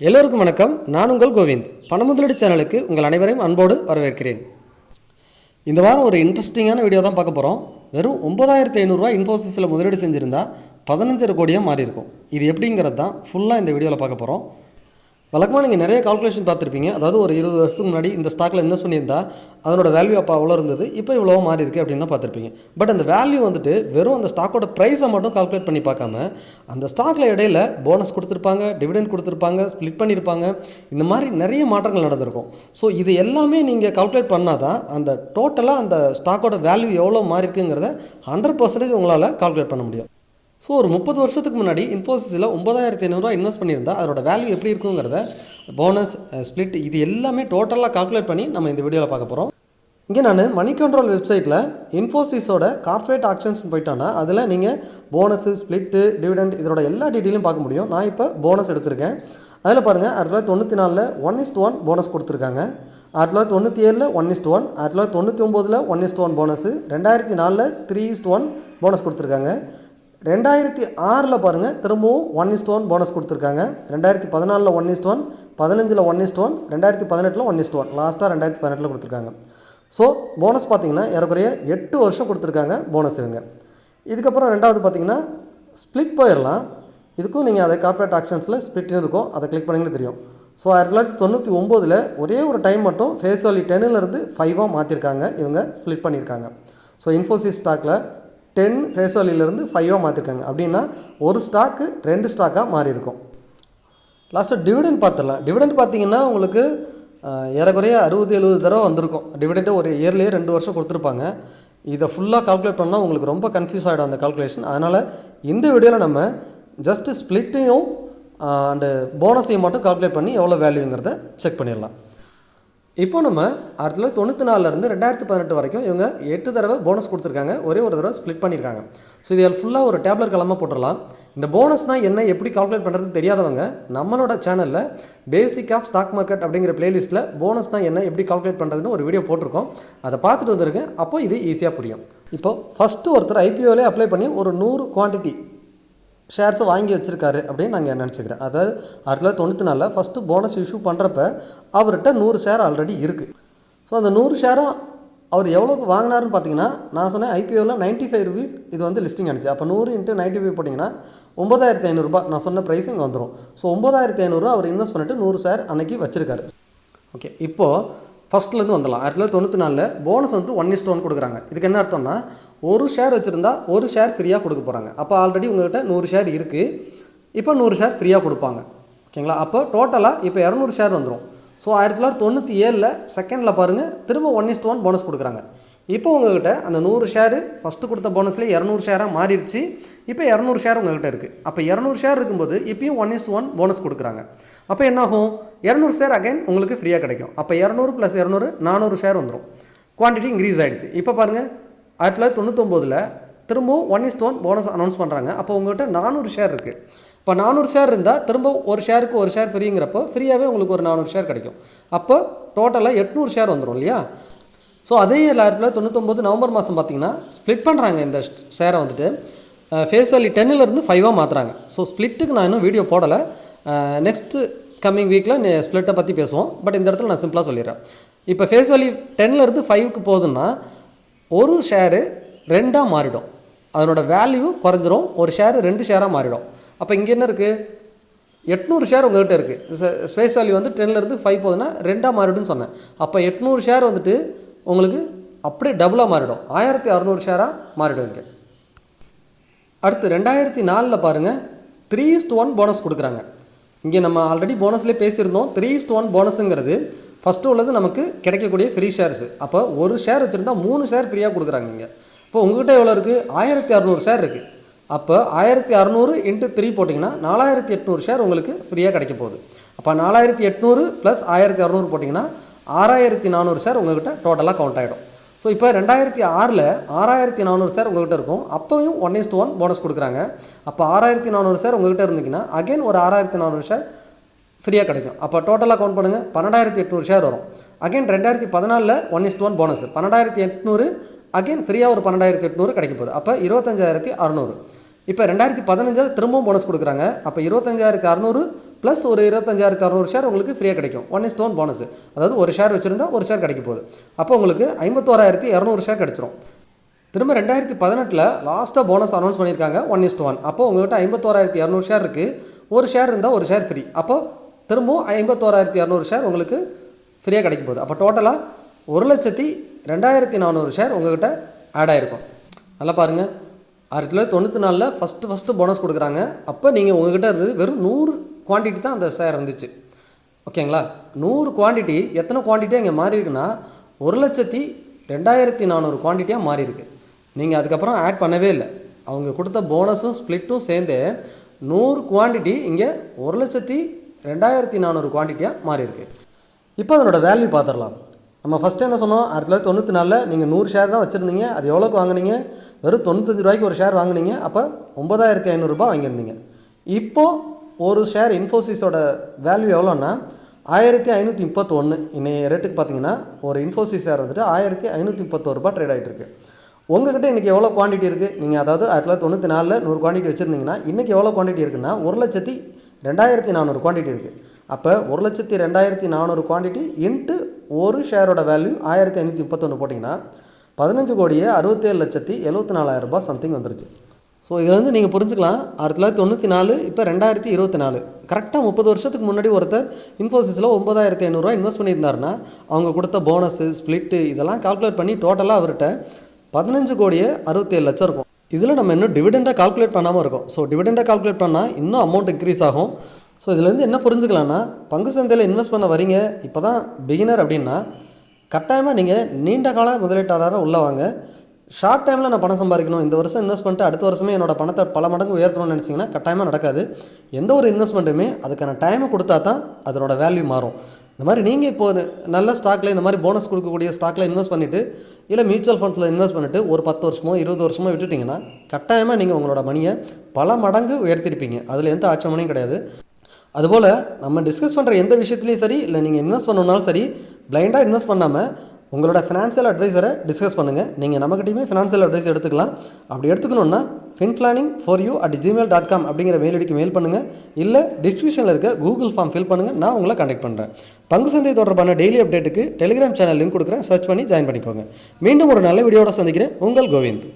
எல்லோருக்கும் வணக்கம். நான் உங்கள் கோவிந்த். பணமுதலீடு சேனலுக்கு உங்கள் அனைவரையும் அன்போடு வரவேற்கிறேன். இந்த வாரம் ஒரு இன்ட்ரெஸ்டிங்கான வீடியோ தான் பார்க்க போகிறோம் வெறும் ஒம்பதாயிரத்தி ஐநூறுரூவா இன்ஃபோசிஸில் முதலீடு செஞ்சுருந்தா பதினஞ்சரை கோடியாக மாறி இருக்கும் இது எப்படிங்கிறது தான் ஃபுல்லாக இந்த வீடியோவில் பார்க்க போகிறோம் வழக்கமாக நீங்கள் நிறைய கால்குலேஷன் பார்த்துருப்பீங்க. அதாவது ஒரு இருபது வருஷத்துக்கு முன்னாடி இந்த ஸ்டாக்கில் இன்வெஸ்ட் பண்ணியிருந்தா அதனோட வேல்யூ அப்போ அவ்வளோ இருந்தது. இப்போ இவ்வளோ மாறி இருக்குது அப்படின்னு தான் பார்த்துருப்பீங்க. பட் அந்த வேல்யூ வந்துட்டு வெறும் அந்த ஸ்டாக்கோட ப்ரைஸை மட்டும் கால்குலேட் பண்ணி பார்க்காம அந்த ஸ்டாக்கில் இடையில போனஸ் கொடுத்துருப்பாங்க டிவிடெண்ட் கொடுத்துருப்பாங்க ஸ்ப்ளிட் பண்ணியிருப்பாங்க. இந்த மாதிரி நிறைய மாற்றங்கள் நடந்திருக்கும். ஸோ இது எல்லாமே நீங்கள் கால்குலேட் பண்ணால் தான் அந்த டோட்டலாக அந்த ஸ்டாக்கோட வேல்யூ எவ்வளோ மாறி இருக்குங்கிறத ஹண்ட்ரட் பர்சன்டேஜ் உங்களால் கால்குலேட் பண்ண முடியும். ஸோ ஒரு முப்பது வருஷத்துக்கு முன்னாடி இன்ஃபோசிஸில் ஒன்பதாயிரத்தி ஐநூறுரூவா இன்வெஸ்ட் பண்ணியிருந்தா அதோட வேல்யூ எப்படி இருக்குங்கிறத போனஸ் ஸ்ப்ளிட் இது எல்லாமே டோட்டலாக கால்குலேட் பண்ணி நம்ம இந்த வீடியோவில் பார்க்க போகிறோம் இங்கே நான் மணி கண்ட்ரோல் வெப்சைட்டில் இன்ஃபோசிஸோட கார்ப்பரேட் ஆக்ஷன்ஸ் போயிட்டோன்னா அதில் நீங்கள் போனஸு ஸ்ப்ளிட்டு டிவிடெண்ட் இதோட எல்லா டீட்டெயிலும் பார்க்க முடியும். நான் இப்போ போனஸ் எடுத்திருக்கேன். அதில் பாருங்கள் ஆயிரத்தி தொள்ளாயிரத்தி தொண்ணூற்றி நாலில் ஒன் இஸ்ட் ஒன் போனஸ் கொடுத்துருக்காங்க. ஆயிரத்தி தொள்ளாயிரத்தி தொண்ணூற்றி ஏழில் ஒன் இஸ்ட் ஒன் ஆயிரத்தி தொள்ளாயிரத்தி தொண்ணூற்றி ஒம்போதில் ஒன் இஸ்ட் ஒன் போனஸு ரெண்டாயிரத்தி நாலில் த்ரீ இஸ்ட் ஒன் போனஸ் கொடுத்துருக்காங்க. ரெண்டாயிரத்தி ஆறில் பாருங்கள் திரும்பவும் ஒன் இஸ்ட் ஒன் போனஸ் கொடுத்துருக்காங்க. ரெண்டாயிரத்தி பதினாலில் ஒன் இஸ்ட் ஒன் பதினஞ்சில் ஒன் இஸ்ட் ஒன் ரெண்டாயிரத்தி பதினெட்டில் ஒன் இஸ்ட் ஒன் லாஸ்ட்டாக ரெண்டாயிரத்தி பதினெட்டில் கொடுத்துருக்காங்க. ஸோ போனஸ் பார்த்தீங்கன்னா ஏறக்குறைய எட்டு வருஷம் கொடுத்துருக்காங்க போனஸ் இவங்க. இதுக்கப்புறம் ரெண்டாவது பார்த்தீங்கன்னா ஸ்ப்ளிட் போயிடலாம் இதுக்கும் நீங்கள் அதை கார்ப்பரேட் ஆக்ஷன்ஸில் ஸ்ப்ளிட்னு இருக்கும். அதை கிளிக் பண்ணிங்கன்னு தெரியும். ஸோ ஆயிரத்தி தொள்ளாயிரத்தி தொண்ணூற்றி ஒம்போதில் ஒரே ஒரு டைம் மட்டும் ஃபேஸ் வேல்யூ e டென்னிலேருந்து ஃபைவாக மாற்றிருக்காங்க இவங்க ஸ்ப்ளிட் பண்ணியிருக்காங்க ஸோ இன்ஃபோசிஸ் ஸ்டாக்கில் டென் ஃபேஸ் வேல்யூலேருந்து ஃபைவாக மாற்றிருக்காங்க அப்படின்னா ஒரு ஸ்டாக்கு ரெண்டு ஸ்டாக்காக மாறி இருக்கும் லாஸ்ட்டாக டிவிடெண்ட் பார்த்துடலாம். டிவிடெண்ட் பார்த்தீங்கன்னா உங்களுக்கு ஏறக்குறைய அறுபது எழுபது தடவை வந்திருக்கும். டிவிடெண்ட்டு ஒரு இயர்லேயே ரெண்டு வருஷம் கொடுத்துருப்பாங்க. இதை ஃபுல்லாக கால்குலேட் பண்ணால் உங்களுக்கு ரொம்ப கன்ஃபியூஸ் ஆகிடும் அந்த கால்குலேஷன் அதனால் இந்த வீடியோவில் நம்ம ஜஸ்ட்டு ஸ்ப்ளிட்டையும் அண்டு போனஸையும் மட்டும் கால்குலேட் பண்ணி எவ்வளோ வேல்யூங்கிறத செக் பண்ணிடலாம். இப்போ நம்ம ஆயிரத்தி தொள்ளாயிரத்தி தொண்ணூற்றி நாலுலேருந்து ரெண்டாயிரத்தி பதினெட்டு வரைக்கும் இவங்க எட்டு தடவை போனஸ் கொடுத்துருக்காங்க. ஒரே ஒரு தடவை ஸ்ப்ளிட் பண்ணியிருக்காங்க. ஸோ இது ஃபுல்லாக ஒரு டேப்லெட் கிளம்ப போட்டுடலாம். இந்த போனஸ்னால் என்ன எப்படி கால்குலேட் பண்ணுறதுன்னு தெரியாதவங்க நம்மளோட சேனலில் பேசிக் ஆஃப் ஸ்டாக் மார்க்கெட் அப்படிங்கிற பிளேலிஸ்ட்டில் போனஸ்னால் என்ன எப்படி கால்குலேட் பண்ணுறதுன்னு ஒரு வீடியோ போட்டிருக்கோம். அதை பார்த்துட்டு வந்திருக்கேன் அப்போ இது ஈஸியாக புரியும். இப்போ ஃபஸ்ட்டு ஒருத்தர் ஐபிஓலே அப்ளை பண்ணி ஒரு நூறு குவான்டிட்டி ஷேர்ஸை வாங்கி வச்சுருக்காரு அப்படின்னு நாங்கள் நினச்சிக்கிறேன். அதாவது ஆயிரத்தி தொள்ளாயிரத்தி தொண்ணூற்றி நாலில் ஃபஸ்ட்டு போனஸ் இஷ்யூ பண்ணுறப்ப அவர்கிட்ட நூறு ஷேர் ஆல்ரெடி இருக்குது ஸோ அந்த நூறு ஷேரும் அவர் எவ்வளோக்கு வாங்கினாருன்னு பார்த்தீங்கன்னா நான் சொன்னேன் ஐபிஓவில் நைன்ட்டி ஃபைவ் ருபீஸ் இது வந்து லிஸ்டிங் அடிச்சு அப்போ நூறு இன்ட்டு நைன்ட்டி ஃபைவ் போட்டிங்கன்னா ஒம்பதாயிரத்தி ஐநூறுரூபா நான் சொன்ன ப்ரைஸ் இங்கே வந்துடும் ஸோ ஒம்பதாயிரத்தி ஐநூறுரூவா அவர் இன்வெஸ்ட் பண்ணிட்டு நூறு ஷேர் அன்னைக்கு வச்சிருக்காரு. ஓகே இப்போது ஃபஸ்ட்லேருந்து வந்துடலாம். ஆயிரத்தி தொள்ளாயிரத்தி தொண்ணூற்றி நாலில் போனஸ் வந்து ஒன் இஸ்ட் ஒன் கொடுக்குறாங்க. இதுக்கு என்ன அர்த்தம்னா ஒரு ஷேர் வச்சுருந்தா ஒரு ஷேர் ஃப்ரீயாக கொடுக்க போகிறாங்க அப்போ ஆல்ரெடி உங்கள்கிட்ட நூறு ஷேர் இருக்குது இப்போ நூறு ஷேர் ஃப்ரீயாக கொடுப்பாங்க. ஓகேங்களா அப்போ டோட்டலாக இப்போ இரநூறு ஷேர் வந்துடும் ஸோ ஆயிரத்தி தொள்ளாயிரத்தி தொண்ணூற்றி ஏழில் செகண்டில் பாருங்கள் திரும்ப ஒன் இஸ்ட் ஒன் போனஸ் கொடுக்குறாங்க. இப்போ உங்கள்கிட்ட அந்த நூறு ஷேரு ஃபஸ்ட்டு கொடுத்த போனஸ்லேயே இரநூறு ஷேராக மாறிடுச்சு இப்போ இரநூறு ஷேர் உங்கள்கிட்ட இருக்குது அப்போ இரநூறு ஷேர் இருக்கும்போது இப்பயும் ஒன் இஸ்ட் ஒன் போனஸ் கொடுக்குறாங்க. அப்போ என்னாகும்? இரநூறு ஷேர் அகைன் உங்களுக்கு ஃப்ரீயாக கிடைக்கும். அப்போ இரநூறு ப்ளஸ் இரநூறு நானூறு ஷேர் வந்துடும் குவான்டிட்டி இன்க்ரீஸ் ஆகிடுச்சு இப்போ பாருங்கள் ஆயிரத்தி தொள்ளாயிரத்தி தொண்ணூத்தொம்போதில் திரும்பவும் one is to one bonus announce பண்ணுறாங்க அப்போ உங்கள்கிட்ட நானூறு ஷேர் இருக்குது இப்போ நானூறு ஷேர் இருந்தால் திரும்ப ஒரு ஷேருக்கு ஒரு ஷேர் ஃப்ரீங்கிறப்போ ஃப்ரீயாகவே உங்களுக்கு ஒரு நானூறு ஷேர் கிடைக்கும். அப்போ டோட்டலாக எட்நூறு ஷேர் வந்துடும் இல்லையா? ஸோ அதே ஏழு ஆயிரத்தி தொள்ளாயிரத்தி தொண்ணூத்தொம்பது நவம்பர் மாதம் பார்த்தீங்கன்னா ஸ்ப்ளிட் பண்ணுறாங்க இந்த ஷேரை வந்துட்டு. ஃபேஸ் வேலி டென்னிலேருந்து ஃபைவாக மாற்றுறாங்க ஸோ ஸ்ப்ளிட்டுக்கு நான் இன்னும் வீடியோ போடலை. நெக்ஸ்ட்டு கம்மிங் வீக்கில் ஸ்ப்ளிட்டை பற்றி பேசுவோம். பட் இந்த இடத்துல நான் சிம்பிளாக சொல்லிடுறேன். இப்போ ஃபேஸ் வேலி டென்னிலேருந்து ஃபைவுக்கு போகுதுன்னா ஒரு ஷேரு ரெண்டாக மாறிடும். அதனோட வேல்யூ குறைஞ்சிரும். ஒரு ஷேரு ரெண்டு ஷேராக மாறிடும். அப்போ இங்கே என்ன இருக்குது எட்நூறு ஷேர் உங்கள்கிட்ட இருக்குது ஸ்பேஸ் வேல்யூ வந்து டென்லேருந்து ஃபைவ் போகுதுன்னா ரெண்டாக மாறிடும்னு சொன்னேன். அப்போ எட்நூறு ஷேர் வந்துட்டு உங்களுக்கு அப்படியே டபுளாக மாறிடும். ஆயிரத்தி அறநூறு ஷேராக மாறிடும் இங்கே. அடுத்து ரெண்டாயிரத்தி நாலில் பாருங்கள் த்ரீ இஸ்ட் ஒன் போனஸ் கொடுக்குறாங்க. இங்கே நம்ம ஆல்ரெடி போனஸ்லேயே பேசியிருந்தோம். த்ரீ இஸ்ட் ஒன் போனஸுங்கிறது ஃபஸ்ட்டு உள்ளது நமக்கு கிடைக்கக்கூடிய ஃப்ரீ ஷேர்ஸு அப்போ ஒரு ஷேர் வச்சுருந்தா மூணு ஷேர் ஃப்ரீயாக கொடுக்குறாங்க இங்கே. இப்போ உங்கள்கிட்ட எவ்வளோ இருக்குது ஆயிரத்தி அறநூறு ஷேர் இருக்குது அப்போ ஆயிரத்தி அறநூறு இன்ட்டு த்ரீ போட்டிங்கன்னா நாலாயிரத்தி எட்நூறு ஷேர் உங்களுக்கு ஃப்ரீயாக கிடைக்க போகுது. அப்போ நாலாயிரத்தி எட்நூறு ப்ளஸ் ஆயிரத்தி அறநூறு போட்டிங்கன்னா ஆறாயிரத்தி நானூறு ஷேர் உங்கள்கிட்ட டோட்டலாக கவுண்ட் ஆகிடும் ஸோ இப்போ ரெண்டாயிரத்தி ஆறில் ஆறாயிரத்தி நானூறு சார் உங்கள்கிட்ட இருக்கும். அப்போயும் ஒன் இஸ்ட் ஒன் போனஸ் கொடுக்குறாங்க. அப்போ ஆறாயிரத்தி நானூறு சார் உங்கள்கிட்ட இருந்தீங்கன்னா அகைன் ஒரு ஆறாயிரத்தி நானூறு ஷேர் ஃப்ரீயாக கிடைக்கும். அப்போ டோட்டலாக கவுண்ட் பண்ணுங்கள் பன்னெண்டாயிரத்தி எட்நூறு ஷேர் வரும். அகைன் ரெண்டாயிரத்தி பதினாலில் ஒன் இஸ்ட் ஒன் போனஸ் பன்னெண்டாயிரத்தி எட்நூறு அகைன் ஃப்ரீயாக ஒரு பன்னெண்டாயிரத்தி எட்நூறு கிடைக்க போகுது. அப்போ இருபத்தஞ்சாயிரத்தி அறநூறு. இப்போ ரெண்டாயிரத்தி பதினஞ்சாவது திரும்பவும் போனஸ் கொடுக்குறாங்க. அப்போ இருபத்தஞ்சாயிரத்து அறநூறு ப்ளஸ் ஒரு இருபத்தஞ்சாயிரத்து அறநூறு ஷேர் உங்களுக்கு ஃப்ரீயாக கிடைக்கும். ஒன் இஸ் ஒன் போனஸ் அதாவது ஒரு ஷேர் வச்சுருந்தா ஒரு ஷேர் கிடைக்க போகுது. அப்போ உங்களுக்கு ஐம்பத்தோராயிரத்தி இரநூறு ஷேர் கிடச்சிரும். திரும்ப ரெண்டாயிரத்தி பதினெட்டில் லாஸ்ட்டாக போனஸ் அனௌன்ஸ் பண்ணியிருக்காங்க. ஒன் இஸ்ட் ஒன் அப்போ உங்கள்கிட்ட ஐம்பத்தோராயிரத்தி இரநூறு ஷேர் இருக்குது ஒரு ஷேர் இருந்தால் ஒரு ஷேர் ஃப்ரீ அப்போ திரும்பவும் ஐம்பத்தோராயிரத்தி இரநூறு ஷேர் உங்களுக்கு ஃப்ரீயாக கிடைக்க போகுது. அப்போ டோட்டலாக ஒரு லட்சத்தி ரெண்டாயிரத்தி நானூறு ஷேர் உங்கள்கிட்ட ஆட் ஆகிருக்கும் நல்லா பாருங்கள் ஆயிரத்தி தொள்ளாயிரத்தி தொண்ணூற்றி நாலில் ஃபஸ்ட்டு ஃபஸ்ட்டு போனஸ் கொடுக்குறாங்க. அப்போ நீங்கள் உங்ககிட்ட இருந்தது வெறும் நூறு குவான்டிட்டி தான் அந்த ஷேர் இருந்துச்சு. ஓகேங்களா நூறு குவான்டிட்டி எத்தனை குவான்டிட்டியாக இங்கே மாறி இருக்குன்னா ஒரு லட்சத்தி ரெண்டாயிரத்தி நானூறு குவான்டிட்டியாக மாறி இருக்கு. நீங்கள் அதுக்கப்புறம் ஆட் பண்ணவே இல்லை. அவங்க கொடுத்த போனஸும் ஸ்ப்ளிட்டும் சேர்ந்து நூறு குவான்டிட்டி இங்கே ஒரு லட்சத்தி ரெண்டாயிரத்தி நானூறு குவான்டிட்டியாக மாறி இருக்கு. இப்போ அதனோட வேல்யூ பார்த்துடலாம். நம்ம ஃபஸ்ட்டு என்ன சொன்னோம்? ஆயிரத்தி தொள்ளாயிரத்தி தொண்ணூற்றி நாலில் நீங்கள் நூறு ஷேர் தான் வச்சுருந்தீங்க. அது எவ்வளோக்கு வாங்குனீங்க? வெறும் தொண்ணூத்தஞ்சு ரூபாய்க்கு ஒரு ஷேர் வாங்குனீங்க. அப்போ ஒன்பதாயிரத்தி ஐநூறுரூபா வாங்கியிருந்தீங்க. இப்போது ஒரு ஷேர் இன்ஃபோசிஸோட வேல்யூ எவ்வளோன்னா ஆயிரத்தி ஐநூற்றி முப்பத்தொன்று இன்னைய ரேட்டுக்கு பார்த்தீங்கன்னா ஒரு இன்ஃபோசிஸ் ஷேர் வந்துட்டு ஆயிரத்தி ஐநூற்றி முப்பத்தோரு ரூபா ட்ரேட் ஆகிட்டு இருக்கு. உங்ககிட்ட இன்றைக்கி எவ்வளோ குவான்டிட்டி இருக்குது நீங்கள் அதாவது ஆயிரத்தி தொள்ளாயிரத்தி தொண்ணூற்றி நாலில் நூறு குவான்டிட்டி வச்சுருந்தீங்கன்னா இன்றைக்கி எவ்வளோ குவான்டிட்டி இருக்குன்னா ஒரு லட்சத்தி ரெண்டாயிரத்தி நானூறு குவான்டிட்டி இருக்குது அப்போ ஒரு லட்சத்தி ரெண்டாயிரத்தி நானூறு குவான்டிட்டி இன்ட்டு ஒரு ஷேரோட வேல்யூ ஆயிரத்தி ஐநூற்றி முப்பத்தொன்று போட்டிங்கன்னா பதினஞ்சு கோடியே அறுபத்தேழு லட்சத்தி எழுபத்தி நாலாயிரம் ரூபாய் சம்திங் வந்துருச்சு. ஸோ இதில் வந்து நீங்கள் புரிஞ்சுக்கலாம் ஆயிரத்தி தொள்ளாயிரத்தி தொண்ணூற்றி நாலு இப்போ ரெண்டாயிரத்தி இருபத்தி நாலு. கரெக்டாக முப்பது வருஷத்துக்கு முன்னாடி ஒருத்தர் இன்ஃபோசிஸில் ஒம்பதாயிரத்தி ஐநூறுரூவா இன்வெஸ்ட் பண்ணியிருந்தாருன்னா அவங்க கொடுத்த போனஸு ஸ்ப்ளிட்டு இதெல்லாம் கால்குலேட் பண்ணி டோட்டலாக அவர்கிட்ட பதினஞ்சு கோடியே அறுபத்தேழு லட்சம் இருக்கும். இதில் நம்ம இன்னும் டிவிடெண்டாக கால்குலேட் பண்ணாமல் இருக்கோம். ஸோ டிவிடெண்டாக கால்குலேட் பண்ணால் இன்னும் அமௌண்ட் இன்க்ரீஸ் ஆகும். ஸோ இதுலேருந்து என்ன புரிஞ்சுக்கலான்னா பங்கு சந்தையில் இன்வெஸ்ட் பண்ண வரீங்க இப்போ தான் பிகினர் அப்படின்னா கட்டாயமாக நீங்கள் நீண்ட கால முதலீட்டாளராக உள்ளே வாங்க. ஷார்ட் டைமில் நான் பணம் சம்பாதிக்கணும். இந்த வருஷம் இன்வெஸ்ட் பண்ணிட்டு அடுத்த வருஷமே என்னோட பணத்தை பல மடங்கு உயர்த்தணும்னு நினச்சிங்கன்னா கட்டாயமாக நடக்காது. எந்த ஒரு இன்வெஸ்ட்மெண்ட்டுமே அதுக்கான டைமை கொடுத்தா தான் அதனோட வேல்யூ மாறும். இந்த மாதிரி நீங்கள் இப்போ நல்ல ஸ்டாக்கில் இந்த மாதிரி போனஸ் கொடுக்கக்கூடிய ஸ்டாக்கில் இன்வெஸ்ட் பண்ணிவிட்டு இல்லை மியூச்சுவல் ஃபண்ட்ஸில் இன்வெஸ்ட் பண்ணிவிட்டு ஒரு பத்து வருஷமோ இருபது வருஷமோ விட்டுட்டிங்கன்னா கட்டாயமாக நீங்கள் உங்களோட மணியை பல மடங்கு உயர்த்திருப்பீங்க. அதில் எந்த ஆட்சேபனையும் கிடையாது. அதுபோல் நம்ம டிஸ்கஸ் பண்ணுற எந்த விஷயத்துலையும் சரி இல்லை நீங்கள் இன்வெஸ்ட் பண்ணணுன்னாலும் சரி பிளைண்டாக இன்வெஸ்ட் பண்ணாமல் உங்களோட ஃபினான்ஷியல் அட்வைஸரை டிஸ்கஸ் பண்ணுங்கள் நீங்கள் நம்மக்கிட்டையுமே ஃபினான்ஷியல் அட்வைஸ் எடுத்துக்கலாம். அப்படி எடுத்துக்கணுன்னா fin planning for you at Gmail dot com அப்படிங்கிற மெயில் ஐடிக்கு மெயில் பண்ணுங்கள் இல்லை டிஸ்கிரிப்ஷனில் இருக்க கூகுள் ஃபார்ம் ஃபில் பண்ணுங்கள் நான் உங்களை கண்டெக்ட் பண்ணுறேன் பங்கு சந்தை தொடர்பான டெய்லி அப்டேட்டுக்கு டெலிகிராம் சேனல் லிங்க் கொடுக்குறேன். சர்ச் பண்ணி ஜாயின் பண்ணிக்கோங்க. மீண்டும் ஒரு நல்ல வீடியோட சந்திக்கிறேன். உங்கள் கோவிந்த்.